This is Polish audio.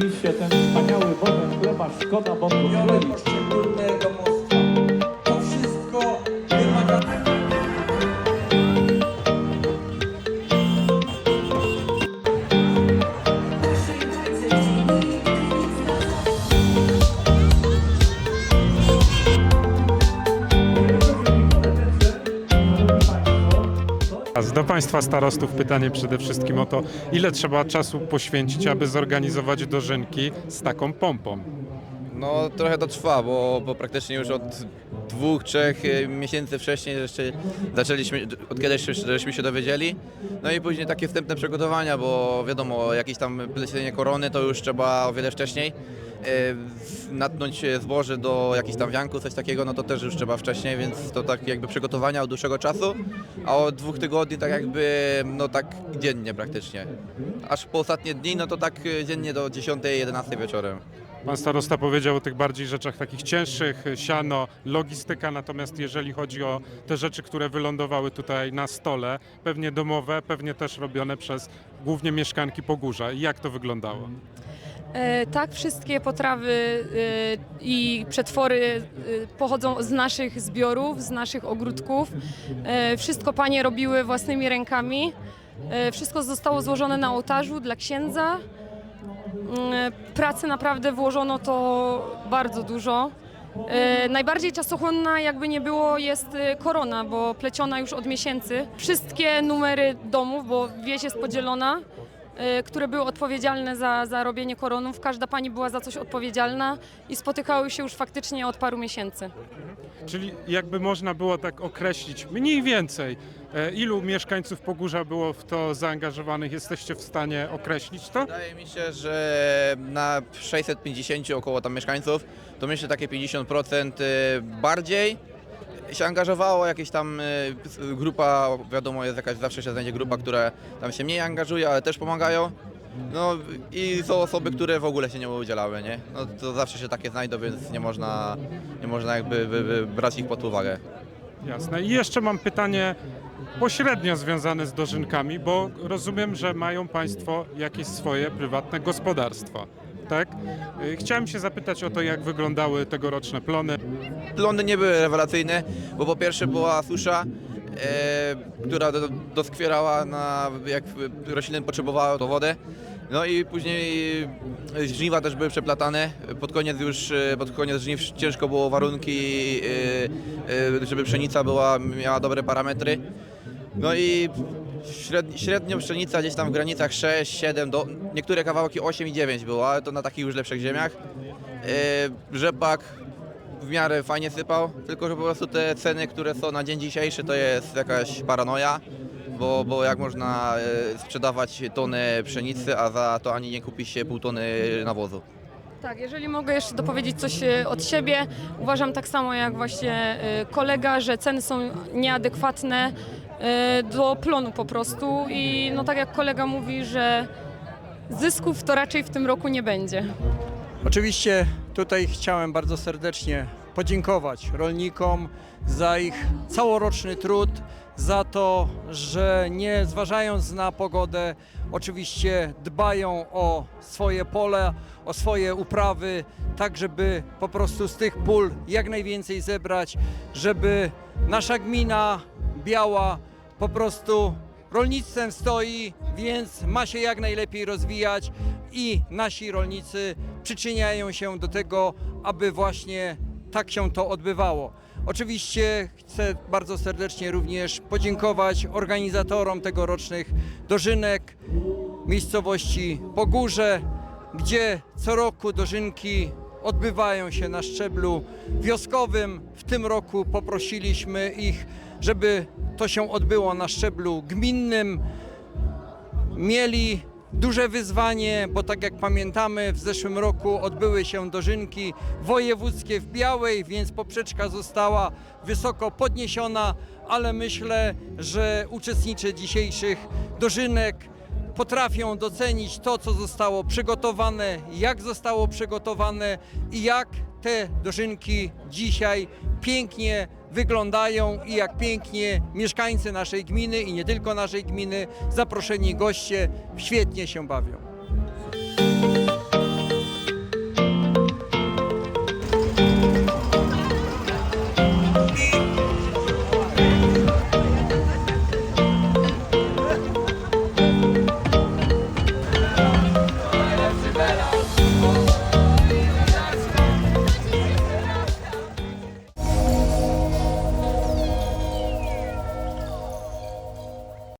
Oczywiście ten wspaniały moment chleba szkoda, bo Biorę pozwolić. Do Państwa starostów pytanie przede wszystkim o to, ile trzeba czasu poświęcić, aby zorganizować dożynki z taką pompą. No trochę to trwa, bo, bo praktycznie już od dwóch, trzech e, miesięcy wcześniej jeszcze zaczęliśmy, od kiedyś już żeśmy się dowiedzieli. No i później takie wstępne przygotowania, bo wiadomo, jakieś tam plecienie korony to już trzeba o wiele wcześniej. E, Natnąć zboże do jakichś tam wianków, coś takiego, no to też już trzeba wcześniej, więc to tak jakby przygotowania od dłuższego czasu, a od dwóch tygodni tak jakby, no tak dziennie praktycznie. Aż po ostatnie dni, no to tak e, dziennie do 10-11 wieczorem. Pan starosta powiedział o tych bardziej rzeczach takich cięższych, siano, logistyka, natomiast jeżeli chodzi o te rzeczy, które wylądowały tutaj na stole, pewnie domowe, pewnie też robione przez głównie mieszkanki Pogórza. Jak to wyglądało? E, tak, wszystkie potrawy e, i przetwory e, pochodzą z naszych zbiorów, z naszych ogródków. E, wszystko panie robiły własnymi rękami. E, wszystko zostało złożone na ołtarzu dla księdza. Mm, Pracy naprawdę włożono to bardzo dużo. E, najbardziej czasochłonna, jakby nie było, jest e, korona, bo pleciona już od miesięcy. Wszystkie numery domów, bo wieś jest podzielona, e, które były odpowiedzialne za, za robienie koronów. Każda pani była za coś odpowiedzialna i spotykały się już faktycznie od paru miesięcy. Czyli jakby można było tak określić mniej więcej, e, ilu mieszkańców Pogórza było w to zaangażowanych, jesteście w stanie określić to? Wydaje mi się, że na 650 około tam mieszkańców, to myślę takie 50% y, bardziej się angażowało, jakieś tam y, grupa, wiadomo jest jakaś, zawsze się znajdzie grupa, która tam się mniej angażuje, ale też pomagają. No i są osoby, które w ogóle się nie udzielały, nie? No to zawsze się takie znajdą, więc nie można, nie można jakby by, by brać ich pod uwagę. Jasne. I jeszcze mam pytanie pośrednio związane z dożynkami, bo rozumiem, że mają Państwo jakieś swoje prywatne gospodarstwa. Tak? Y, Chciałem się zapytać o to, jak wyglądały tegoroczne plony. Plony nie były rewelacyjne, bo po pierwsze była susza, e, która do, doskwierała na, jak rośliny potrzebowały to wodę. No i później e, żniwa też były przeplatane. Pod koniec już, e, pod koniec żniw ciężko było warunki, e, żeby pszenica była, miała dobre parametry. No i średnio, średnio pszenica gdzieś tam w granicach 6, 7, do, niektóre kawałki 8 i 9 było, ale to na takich już lepszych ziemiach. E, rzepak w miarę fajnie sypał, tylko że po prostu te ceny, które są na dzień dzisiejszy, to jest jakaś paranoja, bo, bo jak można e, sprzedawać tonę pszenicy, a za to ani nie kupi się pół tony nawozu. Tak, jeżeli mogę jeszcze dopowiedzieć coś e, od siebie, uważam tak samo jak właśnie e, kolega, że ceny są nieadekwatne e, do plonu po prostu i no tak jak kolega mówi, że zysków to raczej w tym roku nie będzie. Oczywiście tutaj chciałem bardzo serdecznie podziękować rolnikom za ich całoroczny trud, za to, że nie zważając na pogodę, oczywiście dbają o swoje pole, o swoje uprawy, tak żeby po prostu z tych pól jak najwięcej zebrać, żeby nasza gmina Biała po prostu rolnictwem stoi, więc ma się jak najlepiej rozwijać i nasi rolnicy przyczyniają się do tego, aby właśnie tak się to odbywało. Oczywiście chcę bardzo serdecznie również podziękować organizatorom tegorocznych dożynek miejscowości Pogórze, gdzie co roku dożynki odbywają się na szczeblu wioskowym. W tym roku poprosiliśmy ich, żeby to się odbyło na szczeblu gminnym. Mieli duże wyzwanie, bo tak jak pamiętamy, w zeszłym roku odbyły się dożynki wojewódzkie w Białej, więc poprzeczka została wysoko podniesiona, ale myślę, że uczestnicy dzisiejszych dożynek potrafią docenić to, co zostało przygotowane, jak zostało przygotowane i jak te dożynki dzisiaj pięknie wyglądają i jak pięknie mieszkańcy naszej gminy i nie tylko naszej gminy, zaproszeni goście świetnie się bawią.